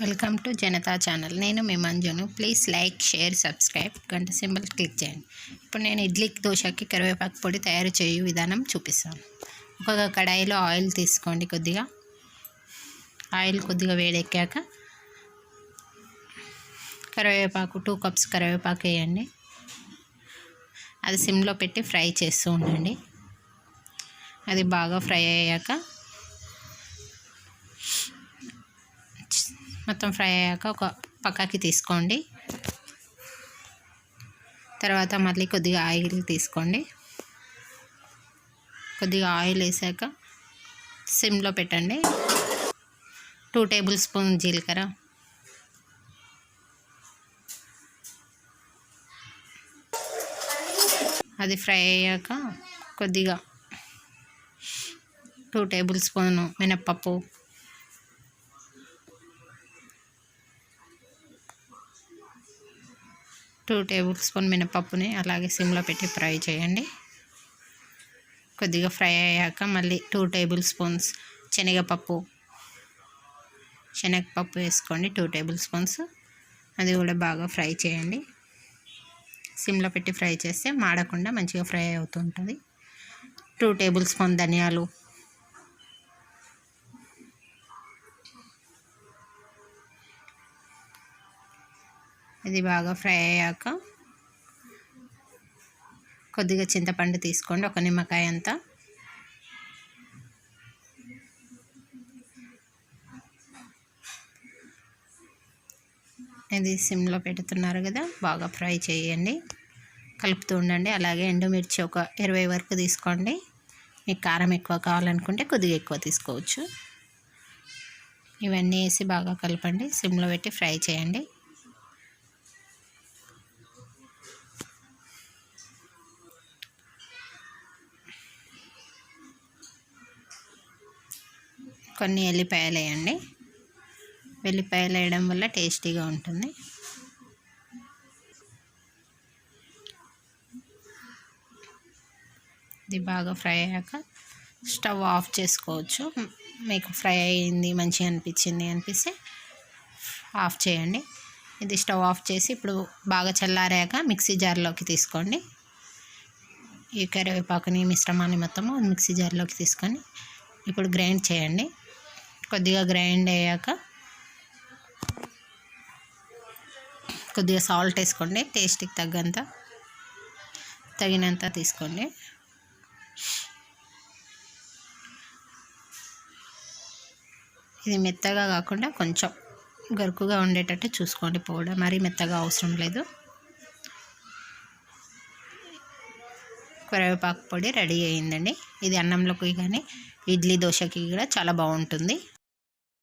Welcome to Janata channel. నేను మీ మంజును. Please like share subscribe. గంట సింబల్ క్లిక్ చేయండి. ఇప్పుడు నేను ఇడ్లీ దోశకి కరివేపాకు పొడి తయారు చేయు విధానం చూపిస్తాను. ఒక కడాయిలో ఆయిల్ తీసుకోండి కొద్దిగా. ఆయిల్ కొద్దిగా వేడెక్కాక కరివేపాకు టూ కప్స్ కరివేపాకు వేయండి. అది సిమ్లో పెట్టి ఫ్రై చేస్తూ ఉండండి. అది బాగా ఫ్రై అయ్యాక మొత్తం ఫ్రై అయ్యాక ఒక పక్కకి తీసుకోండి. తర్వాత మళ్ళీ కొద్దిగా ఆయిల్ తీసుకోండి. కొద్దిగా ఆయిల్ వేసాక సిమ్లో పెట్టండి. టూ టేబుల్ స్పూన్ జీలకర్ర. అది ఫ్రై అయ్యాక కొద్దిగా టూ టేబుల్ స్పూన్ మినప్పప్పు. టూ టేబుల్ స్పూన్ మినపప్పుని అలాగే సిమ్లో పెట్టి ఫ్రై చేయండి. కొద్దిగా ఫ్రై అయ్యాక మళ్ళీ టూ టేబుల్ స్పూన్స్ శనగపప్పు శనగపప్పు వేసుకోండి టూ టేబుల్ స్పూన్స్. అది కూడా బాగా ఫ్రై చేయండి. సిమ్లో పెట్టి ఫ్రై చేస్తే మాడకుండా మంచిగా ఫ్రై అవుతుంటుంది. టూ టేబుల్ స్పూన్ ధనియాలు ఇది బాగా ఫ్రై అయ్యాక కొద్దిగా చింతపండు తీసుకోండి ఒక నిమ్మకాయ అంతా. ఇది సిమ్లో పెడుతున్నారు కదా బాగా ఫ్రై చేయండి. కలుపుతూ ఉండండి అలాగే ఎండుమిర్చి ఒక ఇరవై వరకు తీసుకోండి. మీకు కారం ఎక్కువ కావాలనుకుంటే కొద్దిగా ఎక్కువ తీసుకోవచ్చు. ఇవన్నీ వేసి బాగా కలపండి సిమ్లో పెట్టి ఫ్రై చేయండి. కొన్ని ఎల్లిపాయలు వేయండి వెల్లిపాయలు వేయడం వల్ల టేస్టీగా ఉంటుంది. ఇది బాగా ఫ్రై అయ్యాక స్టవ్ ఆఫ్ చేసుకోవచ్చు. మీకు ఫ్రై అయింది మంచిగా అనిపించింది అనిపిస్తే ఆఫ్ చేయండి. ఇది స్టవ్ ఆఫ్ చేసి ఇప్పుడు బాగా చల్లారాక మిక్సీ జార్లోకి తీసుకోండి. ఈ కరివేపాకుని మిశ్రమాన్ని మొత్తము మిక్సీ జార్లోకి తీసుకొని ఇప్పుడు గ్రైండ్ చేయండి. కొద్దిగా గ్రైండ్ అయ్యాక కొద్దిగా సాల్ట్ వేసుకోండి టేస్ట్కి తగ్గంత తగినంత తీసుకోండి. ఇది మెత్తగా కాకుండా కొంచెం గరుకుగా ఉండేటట్టు చూసుకోండి పౌడర్ మరీ మెత్తగా అవసరం లేదు. కరివేపాకు పొడి రెడీ అయిందండి. ఇది అన్నంలోకి కానీ ఇడ్లీ దోశకి కూడా చాలా బాగుంటుంది.